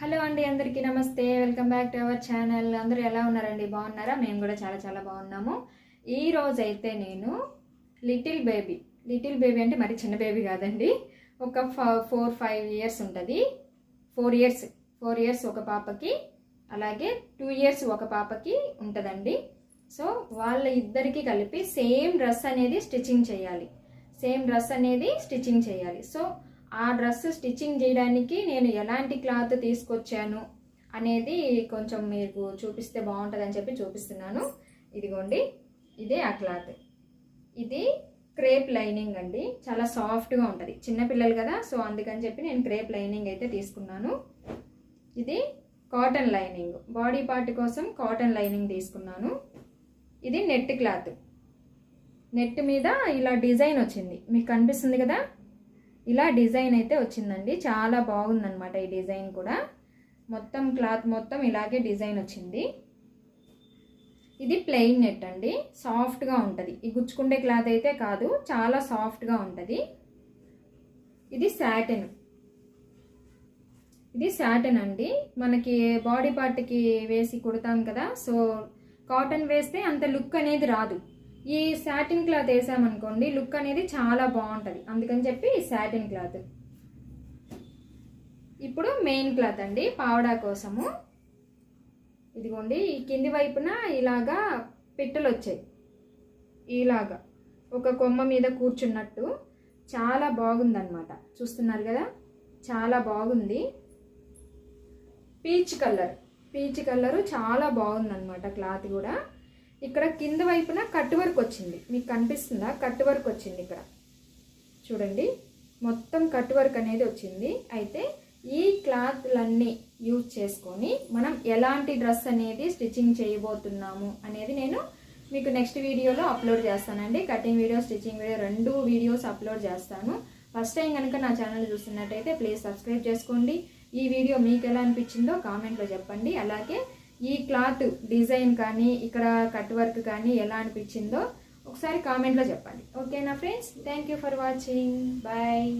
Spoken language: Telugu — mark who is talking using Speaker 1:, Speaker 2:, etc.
Speaker 1: హలో అండి అందరికీ నమస్తే. Welcome back to our channel. అందరూ ఎలా ఉన్నారండి? బాగున్నారా? మేము కూడా చాలా చాలా బాగున్నాము. ఈ రోజైతే అయితే నేను లిటిల్ బేబీ. లిటిల్ బేబీ అంటే మరి చిన్న బేబీ కాదండి. ఒక ఫోర్ ఫైవ్ ఇయర్స్ ఉంటుంది. ఫోర్ ఇయర్స్ ఫోర్ ఇయర్స్ ఒక పాపకి అలాగే టూ ఇయర్స్ ఒక పాపకి ఉంటుందండి. సో వాళ్ళ ఇద్దరికి కలిపి సేమ్ డ్రెస్ అనేది స్టిచ్చింగ్ చేయాలి. సేమ్ డ్రెస్ అనేది స్టిచ్చింగ్ చేయాలి. సో ఆ డ్రెస్ స్టిచ్చింగ్ చేయడానికి నేను ఎలాంటి క్లాత్ తీసుకొచ్చాను అనేది కొంచెం మీకు చూపిస్తే బాగుంటుందని చెప్పి చూపిస్తున్నాను. ఇదిగోండి ఇదే ఆ క్లాత్. ఇది క్రేప్ లైనింగ్ అండి. చాలా సాఫ్ట్గా ఉంటుంది. చిన్నపిల్లలు కదా సో అందుకని చెప్పి నేను క్రేప్ లైనింగ్ అయితే తీసుకున్నాను. ఇది కాటన్ లైనింగ్. బాడీ పార్ట్ కోసం కాటన్ లైనింగ్ తీసుకున్నాను. ఇది నెట్ క్లాత్. నెట్ మీద ఇలా డిజైన్ వచ్చింది. మీకు కనిపిస్తుంది కదా? ఇలా డిజైన్ అయితే వచ్చిందండి. చాలా బాగుందనమాట ఈ డిజైన్ కూడా. మొత్తం క్లాత్ మొత్తం ఇలాగే డిజైన్ వచ్చింది. ఇది ప్లెయిన్ నెట్ అండి. సాఫ్ట్గా ఉంటుంది. ఈ గుచ్చుకుండే క్లాత్ అయితే కాదు చాలా సాఫ్ట్గా ఉంటుంది. ఇది శాటిన్ ఇది శాటన్ అండి. మనకి బాడీ పార్ట్కి వేసి కుడతాం కదా సో కాటన్ వేస్తే అంత లుక్ అనేది రాదు. ఈ శాటిన్ క్లాత్ వేసామనుకోండి లుక్ అనేది చాలా బాగుంటుంది. అందుకని చెప్పి శాటిన్ సాటిన్ క్లాత్ ఇప్పుడు మెయిన్ క్లాత్ అండి పావడా కోసము. ఇదిగోండి ఈ కింది వైపున ఇలాగా పిట్టలు వచ్చాయి ఇలాగా. ఒక కొమ్మ మీద కూర్చున్నట్టు. చాలా బాగుందన్నమాట. చూస్తున్నారు కదా? చాలా బాగుంది. Peach colour. పీచ్ కలరు చాలా బాగుందన్నమాట క్లాత్ కూడా. ఇక్కడ కింద వైపున కట్ వర్క్ వచ్చింది. మీకు కనిపిస్తుందా? కట్ వర్క్ వచ్చింది ఇక్కడ. చూడండి. మొత్తం కట్ వర్క్ అనేది వచ్చింది. అయితే ఈ క్లాత్లన్నీ యూజ్ చేసుకొని మనం ఎలాంటి డ్రెస్ అనేది స్టిచ్చింగ్ చేయబోతున్నాము అనేది నేను మీకు నెక్స్ట్ వీడియోలో అప్లోడ్ చేస్తానండి. కటింగ్ వీడియో స్టిచ్చింగ్ వీడియో రెండు వీడియోస్ అప్లోడ్ చేస్తాను. ఫస్ట్ టైం కనుక నా ఛానల్ చూస్తున్నట్టయితే ప్లీజ్ సబ్స్క్రైబ్ చేసుకోండి. ఈ వీడియో మీకు ఎలా అనిపించిందో కామెంట్లో చెప్పండి. అలాగే ఈ క్లాత్ డిజైన్ కానీ ఇక్కడ కట్ వర్క్ కానీ ఎలా అనిపించిందో ఒకసారి కామెంట్లో చెప్పండి. ఓకేనా friends? Thank you for watching. Bye.